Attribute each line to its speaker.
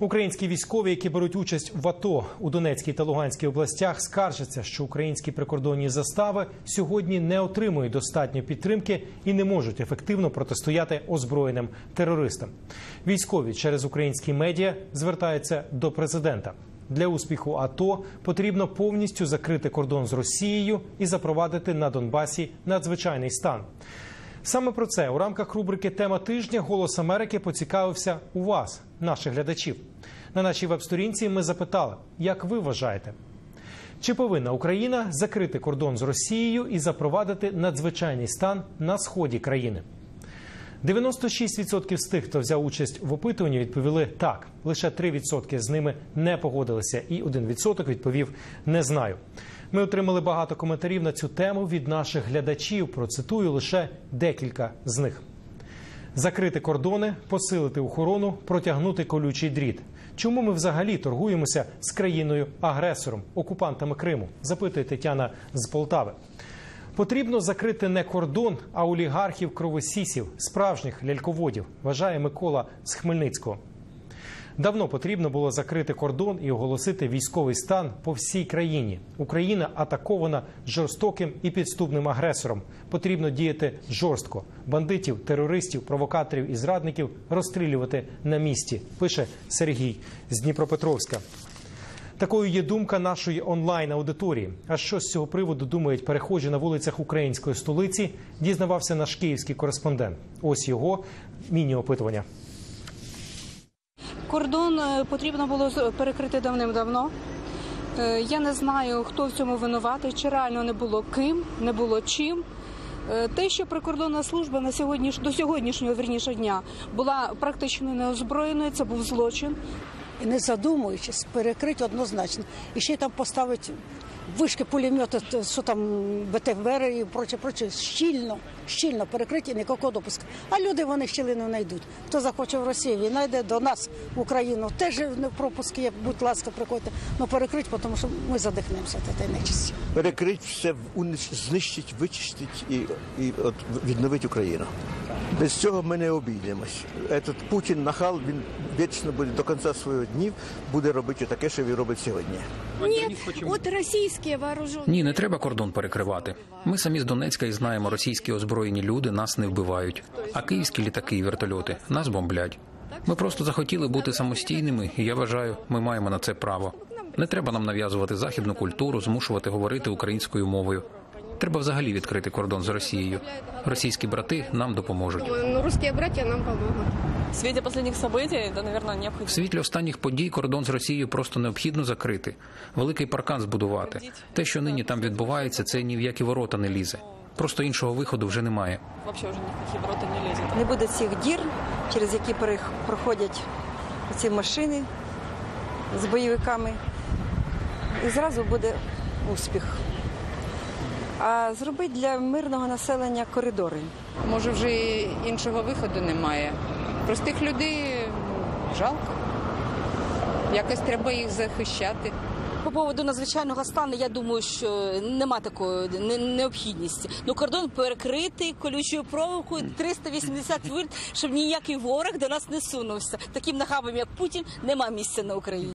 Speaker 1: Українські військові, які беруть участь в АТО у Донецькій та Луганській областях, скаржаться, що українські прикордонні застави сьогодні не отримують достатньо підтримки і не можуть ефективно протистояти озброєним терористам. Військові через українські медіа звертаються до президента. Для успіху АТО потрібно повністю закрити кордон з Росією і запровадити на Донбасі надзвичайний стан. Саме про це у рамках рубрики Тема тижня Голос Америки поцікавився у вас, наших глядачів. На нашій веб-сторінці ми запитали, як ви вважаєте, чи повинна Україна закрити кордон з Росією і запровадити надзвичайний стан на сході країни? 96% з тих, хто взяв участь в опитуванні, відповіли так. Лише 3% з ними не погодилися, і 1% відповів не знаю. Ми отримали багато коментарів на цю тему від наших глядачів. Процитую лише декілька з них. Закрити кордони, посилити охорону, протягнути колючий дріт. Чому ми взагалі торгуємося з країною-агресором, окупантами Криму? Запитує Тетяна з Полтави. Потрібно закрити не кордон, а олігархів кровосісів, справжніх ляльководів, вважає Микола з Хмельницького. Давно потрібно було закрити кордон і оголосити військовий стан по всій країні. Україна атакована жорстоким і підступним агресором. Потрібно діяти жорстко. Бандитів, терористів, провокаторів і зрадників розстрілювати на місці. Пише Сергій з Дніпропетровська. Такою є думка нашої онлайн аудиторії. А що з цього приводу думають перехожі на вулицях української столиці? Дізнавався наш київський кореспондент. Ось його міні-опитування.
Speaker 2: Кордон е, потрібно було перекрити давним-давно. Е, Я не знаю, хто в цьому винуватий, чи реально не було ким, не було чим. Е, Те, що прикордонна служба на сьогодні до сьогоднішнього вірніше дня була практично неозброєною, це був злочин.
Speaker 3: не задумуючись, перекрити однозначно. І ще там поставити вишки пулемети, що там БТВР і проче, проче, щільно, щільно перекриті, ніякого допуску. А люди вони щілину знайдуть. Хто захоче в Росію, він знайде до нас в Україну. Теж не пропуски є, будь ласка, приходьте. Ну перекрити, тому що ми задихнемося від цієї нечисті.
Speaker 4: перекрити все, знищить, вичистить і, і от відновити Україну. Без цього ми не обійдемось. Этот Путін нахал, він вічно буде до кінця своїх днів буде робити таке, що він робить сьогодні.
Speaker 5: Вот российские вооруженные.
Speaker 6: Ні, не треба кордон перекривати. Ми самі з Донецька і знаємо, російські озброєні люди нас не вбивають, а київські літаки і вертольоти нас бомблять. Ми просто захотіли бути самостійними, і я вважаю, ми маємо на це право. Не треба нам нав'язувати західну культуру, змушувати говорити українською мовою. Треба взагалі відкрити кордон з Росією. Російські брати нам допоможуть.
Speaker 5: Ну, русские братья нам помогут.
Speaker 7: В свете последних событий, да, наверное,
Speaker 6: В світлі останніх подій кордон з Росією просто необхідно закрити, великий паркан збудувати. Те, що нині там відбувається, це ні в які ворота не лізе. Просто іншого виходу вже немає.
Speaker 7: Вообще уже никакие ворота не лезет.
Speaker 8: не буде цих дір, через які проходять ці машини з бойовиками, і зразу буде успіх. А зробити для мирного населення коридори.
Speaker 9: Може, вже іншого виходу немає. Простих людей жалко. Якось треба їх захищати.
Speaker 10: По поводу надзвичайного стану, я думаю, що нема такої необхідності. Ну кордон перекритий колючою проволокою 380 вольт, щоб ніякий ворог до нас не сунувся. Таким нахабам, як Путін, нема місця на Україні.